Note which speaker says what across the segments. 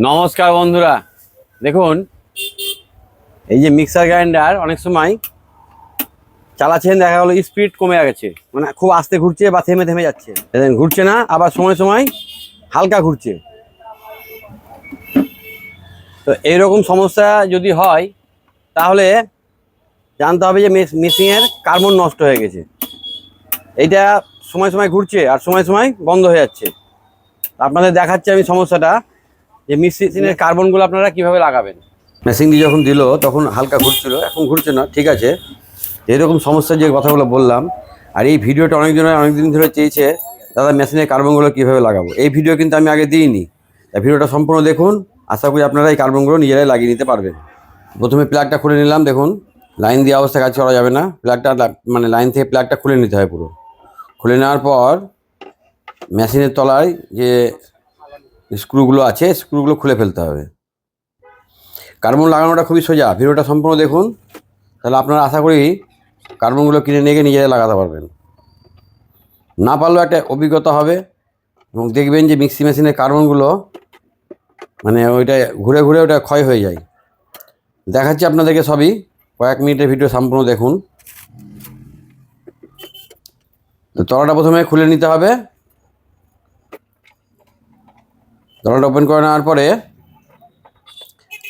Speaker 1: নমস্কার বন্ধুরা। দেখুন এই যে মিক্সার গ্রাইন্ডার অনেক সময় চালাচ্ছেন দেখা গেলো স্পিড কমে গেছে। মানে খুব আস্তে ঘুরছে বা থেমে থেমে যাচ্ছে। দেখেন, ঘুরছে না আবার সময় সময় হালকা ঘুরছে। তো এইরকম সমস্যা যদি হয় তাহলে জানতে হবে যে মেশিনের কার্বন নষ্ট হয়ে গেছে। এইটা সময় সময় ঘুরছে আর সময় সময় বন্ধ হয়ে যাচ্ছে। আপনাদের দেখাচ্ছি আমি সমস্যাটা। যে মেশিনের কার্বনগুলো আপনারা কীভাবে লাগাবেন? মেশিন দিয়ে যখন দিল তখন হালকা ঘুরছিল এখন ঘুরছে না ঠিক আছে। এরকম সমস্যার যে কথাগুলো বললাম আর এই ভিডিওটা অনেকজন অনেকদিন ধরে চেয়েছে দাদা মেশিনের কার্বনগুলো কীভাবে লাগাবো? এই ভিডিও কিন্তু আমি আগে দিইনি। তাই ভিডিওটা সম্পূর্ণ দেখুন আশা করি আপনারা এই কার্বনগুলো নিজেরাই লাগিয়ে নিতে পারবেন। প্রথমে প্লাগটা খুলে নিলাম দেখুন। লাইন দিয়ে অবস্থা কাজ করা যাবে না। প্লাগটা মানে লাইন থেকে প্লাগটা খুলে নিতে হয় পুরো। খুলে নেওয়ার পর মেশিনের তলায় যে স্ক্রুগুলো আছে স্ক্রুগুলো খুলে ফেলতে হবে। কার্বন লাগানোটা খুবই সোজা, ভিডিওটা সম্পূর্ণ দেখুন। তাহলে আপনারা আশা করি কার্বনগুলো কিনে নিয়ে গিয়ে নিজেরাই লাগাতে পারবেন। না পারলেও একটা অভিজ্ঞতা হবে এবং দেখবেন যে মিক্সি মেশিনের কার্বনগুলো মানে ওইটা ঘুরে ঘুরে ওটা ক্ষয় হয়ে যায়। দেখাচ্ছি আপনাদেরকে সবই, কয়েক মিনিটের ভিডিও সম্পূর্ণ দেখুন। তো তলাটা প্রথমে খুলে নিতে হবে। তলাটা ওপেন করে নেওয়ার পরে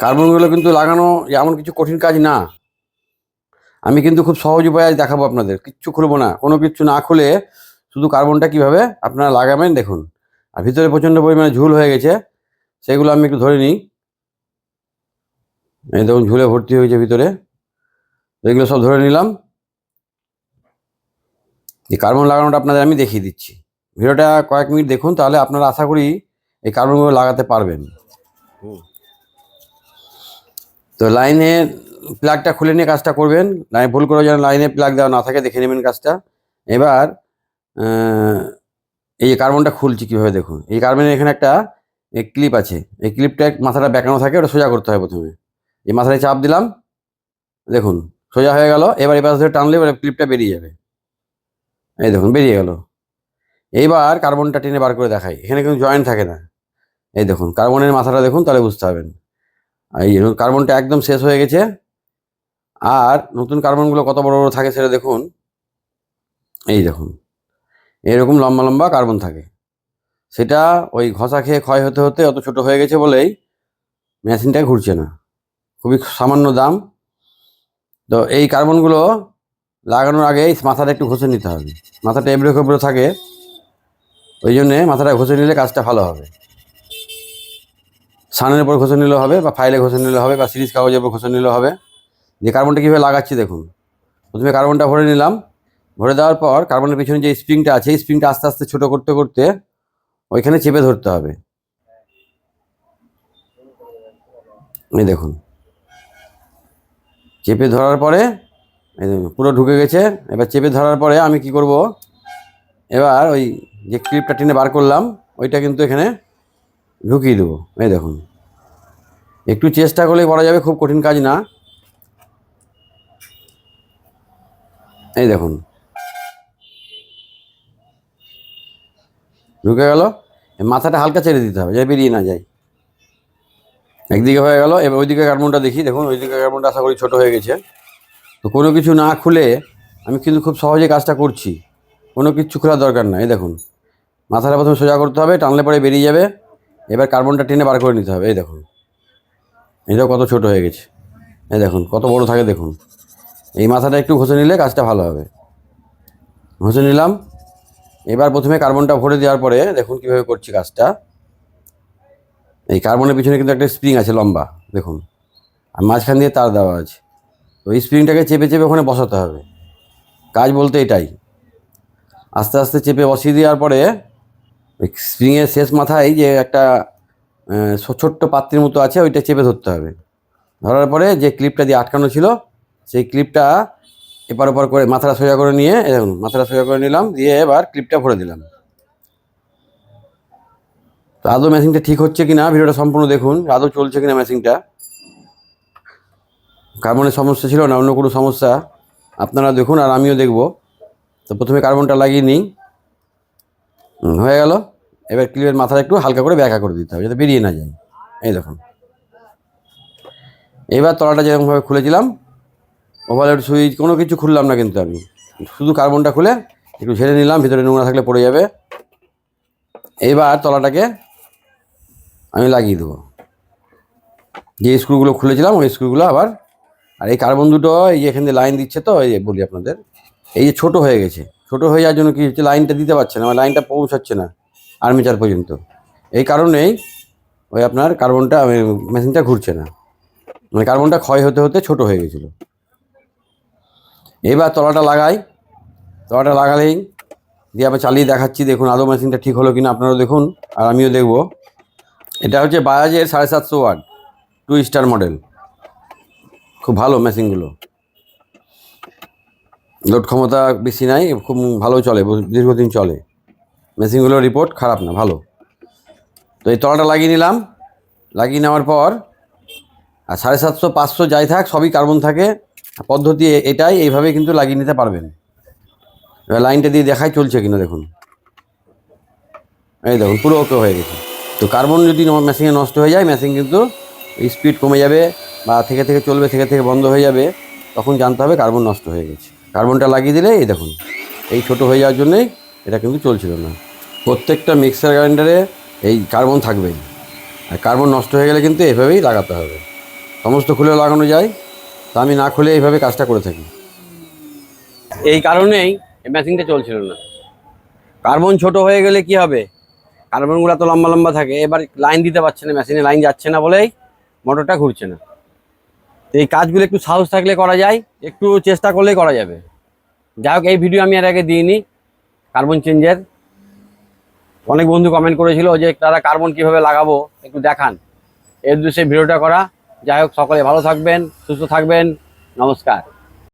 Speaker 1: কার্বনগুলো কিন্তু লাগানো এমন কিছু কঠিন কাজ না। আমি কিন্তু খুব সহজ উপায়ে আজ দেখাবো আপনাদের, কিচ্ছু খুলবো না, কোনো কিচ্ছু না খুলে শুধু কার্বনটা কীভাবে আপনারা লাগাবেন দেখুন। আর ভিতরে প্রচণ্ড পরিমাণে ঝুল হয়ে গেছে, সেগুলো আমি একটু ধরে নিই। এই দেখুন, ঝুলে ভর্তি হয়েছে ভিতরে, এগুলো সব ধরে নিলাম। এই কার্বন লাগানোটা আপনাদের আমি দেখিয়ে দিচ্ছি। ভিডিওটা কয়েক মিনিট দেখুন, তাহলে আপনারা আশা করি এই কার্বনগুলো লাগাতে পারবেন। তো লাইনে প্লাগটা খুলে নিয়ে কাজটা করবেন। লাইন ভুল করে যেন লাইনে প্লাগ দেওয়া না থাকে দেখে নেবেন কাজটা। এবার এই যে কার্বনটা খুলছি কীভাবে দেখুন। এই কার্বনের এখানে একটা ক্লিপ আছে। এই ক্লিপটা মাথাটা বেঁকানো থাকে ওটা সোজা করতে হয় প্রথমে। এই মাথায় চাপ দিলাম দেখুন সোজা হয়ে গেল। এবার এবার ধরে টানলে এবার ক্লিপটা বেরিয়ে যাবে। এই দেখুন বেরিয়ে গেল। এইবার কার্বনটা টেনে বার করে দেখাই। এখানে কিন্তু জয়েন্ট থাকে না। এই দেখুন কার্বনের মাথাটা দেখুন, তাহলে বুঝতে পারবেন। এই কার্বনটা একদম শেষ হয়ে গেছে। আর নতুন কার্বনগুলো কত বড় বড় থাকে সেটা দেখুন। এই দেখুন, এরকম লম্বা লম্বা কার্বন থাকে। সেটা ওই ঘষা খেয়ে ক্ষয় হতে হতে অত ছোট হয়ে গেছে বলেই মেশিনটা ঘুরছে না। খুবই সামান্য দাম। তো এই কার্বনগুলো লাগানোর আগে এই মাথাটা একটু ঘষে নিতে হবে। মাথাটা এবড়ো খেবড়ো থাকে, ওই জন্যে মাথাটা ঘষে নিলে কাজটা ভালো হবে। সানের উপর ঘষে নিলে হবে বা ফাইলে ঘষে নিলে হবে বা সিরিজ কাগজের উপর ঘষে নিলে হবে। যে কার্বনটা কীভাবে লাগাচ্ছি দেখুন। প্রথমে কার্বনটা ভরে নিলাম। ভরে দেওয়ার পর কার্বনের পিছনে যে স্প্রিংটা আছে, এই স্প্রিংটা আস্তে আস্তে ছোটো করতে করতে ওইখানে চেপে ধরতে হবে। এই দেখুন। চেপে ধরার পরে পুরো ঢুকে গেছে। এবার চেপে ধরার পরে আমি কি করব? এবার ওই যে ক্লিপটা টেনে বার করলাম, ওইটা কিন্তু এখানে ঢুকিয়ে দেবো। এই দেখুন। একটু চেষ্টা করলেই করা যাবে খুব কঠিন কাজ না। এই দেখুন। ঢুকে গেল। মাথাটা হালকা ছেড়ে দিতে হবে, যাই বেরিয়ে না যায় একদিকে হয়ে গেল, এবার ওইদিকে কার্বনটা দেখি। দেখুন, ওইদিকে কার্বনটা আশা করি ছোটো হয়ে গেছে। তো কোনো কিছু না খুলে আমি কিন্তু খুব সহজে কাজটা করছি। কোনো কিছু খোলার দরকার নাই দেখুন। মাথাটা প্রথমে সোজা করতে হবে, টানলে পরে বেরিয়ে যাবে। এবার কার্বনটা টেনে বার করে নিতে হবে, এই দেখুন। এটাও কত ছোট হয়ে গেছে। এই দেখুন, কত বড় থাকে, দেখুন। এই মাথাটা একটু ঘষে নিলে কাজটা ভালো হবে। ঘষে নিলাম। এবার প্রথমে কার্বনটা ভরে দেওয়ার পরে দেখুন কীভাবে করছি কাজটা। এই কার্বনের পিছনে কিন্তু একটা স্প্রিং আছে লম্বা, দেখুন। আর মাঝখান দিয়ে তার দেওয়া আছে। তো স্প্রিংটাকে চেপে চেপে ওখানে বসাতে হবে। কাজ বলতে এটাই। আস্তে আস্তে চেপে বসিয়ে দেওয়ার পরে স্প্রিংয়ের শেষ মাথায় যে একটা ছোট্ট পাত্রের মতো আছে, ওইটা চেপে ধরতে হবে। ধরার পরে যে ক্লিপটা দিয়ে আটকানো ছিল, সেই ক্লিপটা এপার ওপার করে মাথাটা সোজা করে নিয়ে দেখুন, মাথাটা সোজা করে নিলাম, দিয়ে এবার ক্লিপটা ভরে দিলাম। তো আদৌ মেশিনটা ঠিক হচ্ছে কি না ভিডিওটা সম্পূর্ণ দেখুন, আদৌ চলছে কিনা মেশিনটা কার্বনের সমস্যা ছিল না, অন্য কোনো সমস্যা, আপনারা দেখুন আর আমিও দেখব। তো প্রথমে কার্বনটা লাগিয়ে নিই। হয়ে গেল। এবার ক্লিপের মাথাটা একটু হালকা করে ব্যাকা করে দিতে হবে যাতে বেরিয়ে না যায়। এই দেখুন। এবার তলাটা যেরকমভাবে খুলেছিলাম ওভারলোড সুইচ, কোনো কিছু খুললাম না কিন্তু আমি। শুধু কার্বনটা খুলে একটু ঝেড়ে নিলাম, ভিতরে নোংরা থাকলে পড়ে যাবে। এইবার তলাটাকে আমি লাগিয়ে দেবো। যে স্ক্রুগুলো খুলেছিলাম, ওই স্ক্রুগুলো আবার, আর এই কার্বন দুটো, এই যে এখান দিয়ে লাইন দিচ্ছে তো, এই বলি আপনাদের, এই যে ছোটো হয়ে গেছে। ছোটো হয়ে যাওয়ার জন্য কি হচ্ছে, লাইনটা দিতে পারছে না আমার লাইনটা পৌঁছাচ্ছে না। আর্মিচার পর্যন্ত। এই কারণেই ওই আপনার কার্বনটা মেশিনটা ঘুরছে না। মানে কার্বনটা ক্ষয় হতে হতে ছোট হয়ে গেছিল। এবার তলাটা লাগাই। তলাটা লাগালেই দিয়ে আবার চালিয়ে দেখাচ্ছি, দেখুন আদৌ মেশিনটা ঠিক হলো কিনা আপনারাও দেখুন, আর আমিও দেখব। এটা হচ্ছে বাজাজের সাড়ে সাতশো ওয়াট, টু স্টার মডেল। খুব ভালো মেশিনগুলো। লোড ক্ষমতা বেশি নাই, খুব ভালো চলে, দীর্ঘদিন চলে। মেশিনগুলোর রিপোর্ট খারাপ না, ভালো। তো এই তলাটা লাগিয়ে নিলাম। লাগিয়ে নেওয়ার পর, আর সাড়ে সাতশো, পাঁচশো যাই থাক, সবই কার্বন থাকে। পদ্ধতি এটাই, এইভাবে কিন্তু লাগিয়ে নিতে পারবেন। এবার লাইনটা দিয়ে দেখাই চলছে কিনা, দেখুন। এই দেখুন, পুরো ওকে হয়ে গেছে। তো কার্বন যদি মেশিনে নষ্ট হয়ে যায় মেশিন কিন্তু স্পিড কমে যাবে বা থেকে থেকে চলবে, থেকে থেকে বন্ধ হয়ে যাবে, তখন জানতে হবে কার্বন নষ্ট হয়ে গেছে। কার্বনটা লাগিয়ে দিলে, এই দেখুন, এই ছোট হয়ে যাওয়ার জন্যই এটা কিন্তু চলছিল না। প্রত্যেকটা মিক্সার গ্রাইন্ডারে এই কার্বন থাকবেই। আর কার্বন নষ্ট হয়ে গেলে কিন্তু এভাবেই লাগাতে হবে। সমস্ত খুলে লাগানো যায়, তা আমি না খুলে এইভাবে কাজটা করে থাকি। এই কারণেই মেশিনটা চলছিল না। কার্বন ছোট হয়ে গেলে কি হবে? কার্বনগুলো তো লম্বা লম্বা থাকে, এবার লাইন দিতে পারছে না মেশিনে লাইন যাচ্ছে না বলেই মোটরটা ঘুরছে না। তো এই কাজগুলো একটু সাহস থাকলে করা যায়, একটু চেষ্টা করলেই করা যাবে। যাই হোক, এই ভিডিও আমি এর আগে দিইনি। কার্বন চেঞ্জের অনেক বন্ধু কমেন্ট করেছিল যে তারা কার্বন কীভাবে লাগাবো? একটু দেখান। এর দু সেই ভিডিওটা করা। যাই হোক, সকলে ভালো থাকবেন, সুস্থ থাকবেন। নমস্কার।